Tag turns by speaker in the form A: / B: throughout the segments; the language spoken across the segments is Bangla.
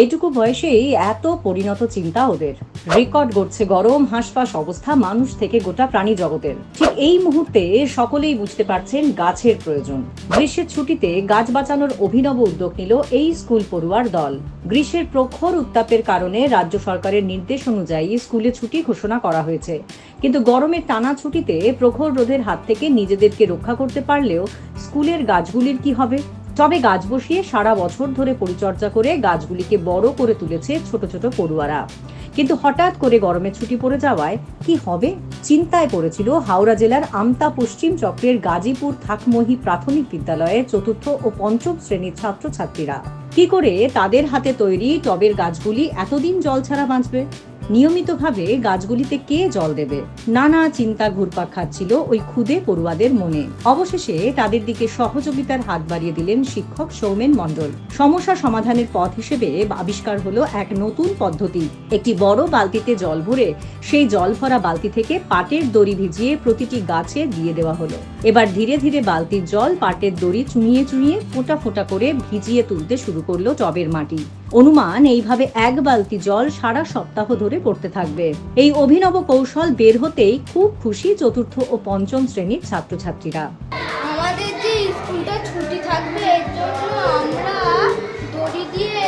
A: এইটুকু বয়সেই এত পরিণত চিন্তা ওদের। রেকর্ড গড়ছে গরম, হাঁসফাঁস অবস্থা মানুষ থেকে গোটা প্রাণী জগতের। ঠিক এই মুহূর্তে সকলেই বুঝতে পারছেন গাছের প্রয়োজন। গ্রীষ্মের ছুটিতে গাছ বাঁচানোর অভিনব উদ্যোগ নিল এই স্কুল পড়ুয়ার দল। গ্রীষ্মের প্রখর উত্তাপের কারণে রাজ্য সরকারের নির্দেশ অনুযায়ী স্কুলে ছুটি ঘোষণা করা হয়েছে। কিন্তু গরমের টানা ছুটিতে প্রখর রোদের হাত থেকে নিজেদেরকে রক্ষা করতে পারলেও স্কুলের গাছগুলির কি হবে? তবে গাছ বসিয়ে সারা বছর ধরে পরিচর্যা করে গাছগুলিকে বড় করে তুলেছে ছোট ছোট পড়ুয়ারা। কিন্তু হঠাৎ করে গরমের ছুটি পড়ে যাওয়ায় কি হবে? চিন্তায় পড়েছিল হাওড়া জেলার আমতা পশ্চিম চক্রের গাজীপুর থাকমহি প্রাথমিক বিদ্যালয়ে চতুর্থ ও পঞ্চম শ্রেণির ছাত্রছাত্রীরা। কি করে তাদের হাতে তৈরি টবের গাছগুলি এতদিন জল ছাড়া বাঁচবে? নিয়মিতভাবে গাছগুলিতে কে জল দেবে? নানা চিন্তা ঘুরপাক খাচ্ছিল ওই ক্ষুদে পড়ুয়াদের মনে। অবশেষে তাদের দিকে সহযোগিতার হাত বাড়িয়ে দিলেন শিক্ষক সৌমেন মণ্ডল। সমস্যা সমাধানের পথ হিসেবে আবিষ্কার হলো এক নতুন পদ্ধতি। একটি বড় বালতিতে জল ভরে সেই জল ভরা বালতি থেকে পাটের দড়ি ভিজিয়ে প্রতিটি গাছে দিয়ে দেওয়া হলো। এবার ধীরে ধীরে বালতির জল পাটের দড়ি চুইয়ে চুইয়ে ফোঁটা ফোঁটা করে ভিজিয়ে তুলতে শুরু করল টবের মাটি। অনুমান এইভাবে এক বালতি জল সারা সপ্তাহ ধরে পড়তে থাকবে। এই অভিনব কৌশল বের হতেই খুব খুশি চতুর্থ ও পঞ্চম শ্রেণির ছাত্রছাত্রীরা।
B: আমাদের যে স্কুলটা ছুটি থাকবে এর জন্য আমরা দড়ি দিয়ে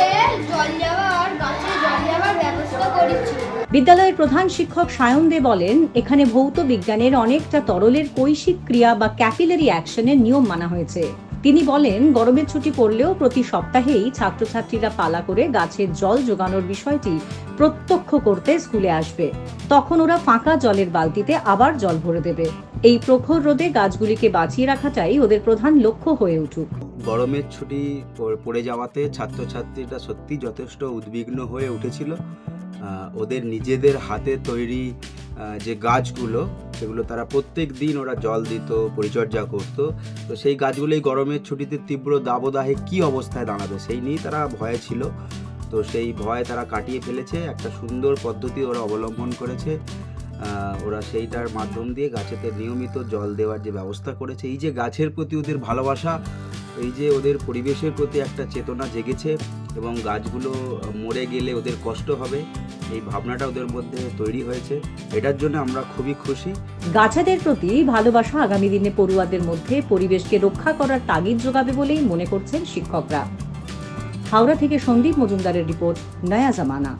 B: জল যাওয়ার গাছে জল যাওয়ার ব্যবস্থা করেছি।
A: বিদ্যালয়ের প্রধান শিক্ষক সায়ন দে বলেন এখানে ভৌত বিজ্ঞানের অনেকটা তরলের কৈশিক ক্রিয়া বা ক্যাপিলারি অ্যাকশনের নিয়ম মানা হয়েছে। তিনি বলেন গরমের ছুটি পড়লেও প্রতি সপ্তাহেই ছাত্রছাত্রীরা পালা করে গাছের জল যোগানোর বিষয়টি প্রত্যক্ষ করতে স্কুলে আসবে। তখন ওরা ফাঁকা জলের বালতিতে আবার জল ভরে দেবে। এই প্রখর রোদে গাছগুলিকে বাঁচিয়ে রাখাটাই ওদের প্রধান লক্ষ্য হয়ে উঠুক।
C: গরমের ছুটি পড়ে যাওয়াতে ছাত্রছাত্রীরা সত্যি যথেষ্ট উদ্বিগ্ন হয়ে উঠেছিল। ওদের নিজেদের হাতে তৈরি যে গাছগুলো, সেগুলো তারা প্রত্যেক দিন ওরা জল দিত, পরিচর্যা করত। তো সেই গাছগুলো এই গরমের ছুটিতে তীব্র দাবদাহে কি অবস্থায় দাঁড়াবে সেই নিয়েই তারা ভয়ে ছিল। তো সেই ভয় তারা কাটিয়ে ফেলেছে, একটা সুন্দর পদ্ধতি ওরা অবলম্বন করেছে। ওরা সেইটার মাধ্যম দিয়ে গাছেতে নিয়মিত জল দেওয়ার যে ব্যবস্থা করেছে, এই যে গাছের প্রতি ওদের ভালোবাসা, এই যে ওদের পরিবেশের প্রতি একটা চেতনা জেগেছে এবং গাছগুলো মরে গেলে ওদের কষ্ট হবে। এই ভাবনাটা ওদের মধ্যে তৈরি হয়েছে। এটার জন্য আমরা খুবই খুশি।
A: গাছাদের প্রতি ভালোবাসা আগামী দিনে পড়ুয়াদের মধ্যে পরিবেশকে রক্ষা করার তাগিদ যোগাবে বলেই মনে করছেন শিক্ষকরা। হাওড়া থেকে সন্দীপ মজুমদারের রিপোর্ট, নয়া জামানা।